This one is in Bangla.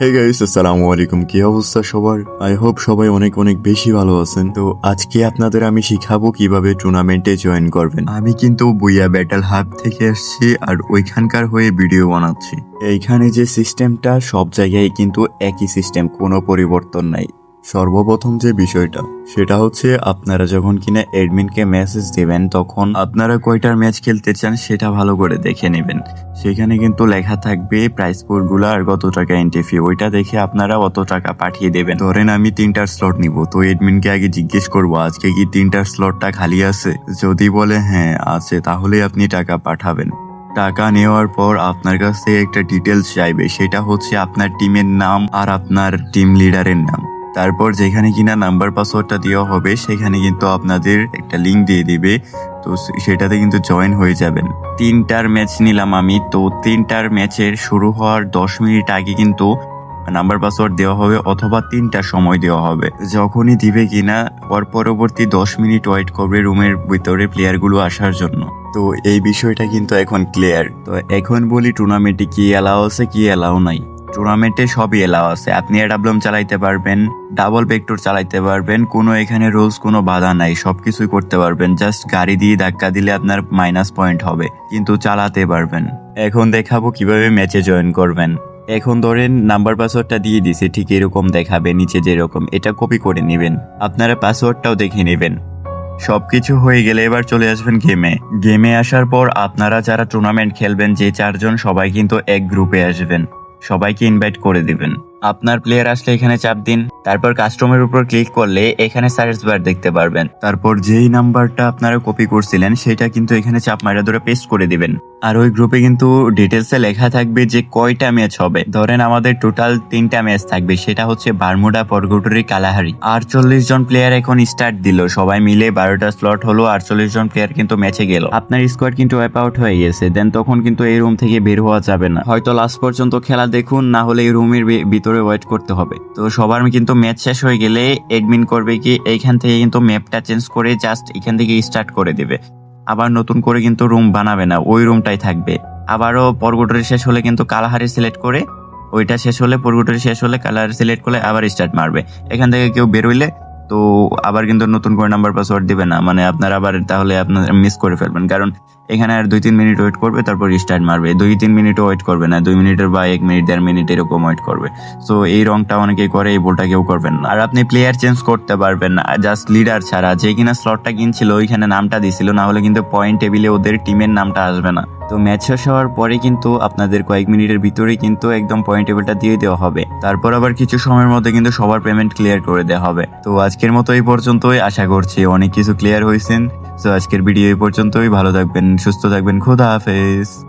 হে গাইস আসসালামু আলাইকুম। কি অবস্থা সবার? আই হোপ সবাই অনেক অনেক বেশি ভালো আছেন। তো আজকে আপনাদের আমি শিখাবো কীভাবে টুর্নামেন্টে জয়েন করবেন। আমি কিন্তু বুইয়া ব্যাটল হাব থেকে আসছি আর ওইখানকার হয়ে ভিডিও বানাচ্ছি। এইখানে যে সিস্টেমটা সব জায়গায় কিন্তু একই সিস্টেম কোনো পরিবর্তন নাই। সর্বপ্রথম যে বিষয়টা, সেটা হচ্ছে আপনারা যখন কিনা অ্যাডমিনকে মেসেজ দেবেন, তখন আপনারা কয়টার ম্যাচ খেলতে চান সেটা ভালো করে দেখে নেবেন। সেখানে কিন্তু লেখা থাকবে প্রাইসগুলো আর কত টাকা এন্ট্রি ফি ওইটা দেখে আপনারা অত টাকা পাঠিয়ে দেবেন। ধরেন আমি তিনটার স্লট নিব, তো এডমিনকে আগে জিজ্ঞেস করব, আজকে কি তিনটার স্লটটা খালি আছে? যদি বলে হ্যাঁ আছে তাহলে আপনি টাকা পাঠাবেন। টাকা নেওয়ার পর আপনার কাছ থেকে একটা ডিটেলস চাইবে, সেটা হচ্ছে আপনার টিমের নাম আর আপনার টিম লিডারের নাম। তারপর যেখানে কিনা নাম্বার পাসওয়ার্ডটা দেওয়া হবে, সেখানে কিন্তু আপনাদের একটা লিঙ্ক দিয়ে দিবে। তো সেটাতে কিন্তু জয়েন হয়ে যাবেন। তিনটার ম্যাচ নিলাম আমি। তো তিনটার ম্যাচের শুরু হওয়ার দশ মিনিট আগে কিন্তু নাম্বার পাসওয়ার্ড দেওয়া হবে অথবা তিনটার সময় দেওয়া হবে। যখনই দিবে কিনা পর পরবর্তী দশ মিনিট ওয়েট করবে রুমের ভিতরে প্লেয়ারগুলো আসার জন্য। তো এই বিষয়টা কিন্তু এখন ক্লিয়ার তো এখন বলি টুর্নামেন্টে কি এলাও আছে, কি অ্যালাও নাই। টুর্নামেন্টে সবই এলাও আছে। আপনি অ্যাডাবলম চালাইতে পারবেন, ডাবল ভেক্টর চালাইতে পারবেন, কোনো এখানে রুলস, কোনো বাধা নাই, সবকিছুই করতে পারবেন। জাস্ট গাড়ি দিয়ে ধাক্কা দিলে আপনার মাইনাস পয়েন্ট হবে, কিন্তু চালাতে পারবেন। এখন দেখাবো কীভাবে ম্যাচে জয়েন করবেন। এখন ধরেন নাম্বার পাসওয়ার্ডটা দিয়ে দিছে, ঠিক এরকম দেখাবে, নিচে যেরকম। এটা কপি করে নেবেন। আপনারা পাসওয়ার্ডটাও দেখে নেবেন। সবকিছু হয়ে গেলে এবার চলে আসবেন গেমে গেমে আসার পর আপনারা যারা টুর্নামেন্ট খেলবেন, যে চারজন, সবাই কিন্তু এক গ্রুপে আসবেন। সবাইকে ইনভাইট করে দিবেন। আপনার প্লেয়ার আসলে এখানে চাপ দিন। তারপর কাস্টমের উপর ক্লিক করলে এখানে সার্চ বার দেখতে পারবেন। তারপর যেই নাম্বারটা আপনারা কপি করছিলেন, সেটা কিন্তু এখানে চাপ মারা ধরে পেস্ট করে দিবেন। আর ওই গ্রুপে কিন্তু ডিটেলসে লেখা থাকবে যে কয়টা ম্যাচ হবে। ধরেন আমাদের টোটাল তিনটা ম্যাচ থাকবে, সেটা হচ্ছে বারমুডা, পরগটরি, কালাহারি। আটচল্লিশ জন প্লেয়ার এখন স্টার্ট দিল। সবাই মিলে বারোটা স্লট হলো, আটচল্লিশ জন প্লেয়ার কিন্তু ম্যাচে গেল। আপনার স্কোয়াড কিন্তু ওয়াইপ আউট হয়ে গেছে। দেন তখন কিন্তু এই রুম থেকে বের হওয়া যাবে না। হয়তো লাস্ট পর্যন্ত খেলা দেখুন, না হলে এই রুমের ভিতরে ওয়েট করতে হবে। তো সবার কিন্তু ম্যাচ শেষ হয়ে গেলে এডমিন করবে কি এইখান থেকে কিন্তু ম্যাপটা চেঞ্জ করে জাস্ট এখান থেকে স্টার্ট করে দেবে। আবার নতুন করে কিন্তু রুম বানাবে না, ওই রুমটাই থাকবে। আবারও পরগোটরি শেষ হলে কিন্তু কালাহারি সিলেক্ট করে, ওইটা শেষ হলে পরগোটরি শেষ হলে কালাহারি সিলেক্ট করলে আবার স্টার্ট মারবে। এখান থেকে কেউ বেরোইলে তো আবার কিন্তু নতুন করে নাম্বার পাসওয়ার্ড দিবে না। মানে আপনার আবার তাহলে আপনার মিস করে ফেলবেন। কারণ এখানে আর দুই তিন মিনিট ওয়েট করবে, তারপর রিস্টার্ট মারবে। দুই তিন মিনিটও ওয়েট করবে না। দুই মিনিটের বা এক মিনিট দেড় মিনিট এরকম ওয়েট করবে। সো এই রংটা অনেকেই করে, এই বলটা কেউ করবেন না। আর আপনি প্লেয়ার চেঞ্জ করতে পারবেন না। জাস্ট লিডার ছাড়া। যে কিনা স্লটটা কিনছিল, ওইখানে নামটা দিছিল, না হলে কিন্তু পয়েন্ট টেবিলে ওদের টিমের নামটা আসবে না। তো ম্যাচ শেষ হওয়ার পরে কিন্তু আপনাদের কয়েক মিনিটের ভিতরে কিন্তু একদম পয়েন্ট টেবিলটা দিয়ে দেওয়া হবে। তারপর আবার কিছু সময়ের মধ্যে কিন্তু সবার পেমেন্ট ক্লিয়ার করে দেওয়া হবে। তো আজকের মতো এই পর্যন্তই, আশা করছি অনেক কিছু ক্লিয়ার হয়েছেন তো আজকের ভিডিও এই পর্যন্তই, ভালো থাকবেন, সুস্থ থাকবেন, খোদা হাফেজ।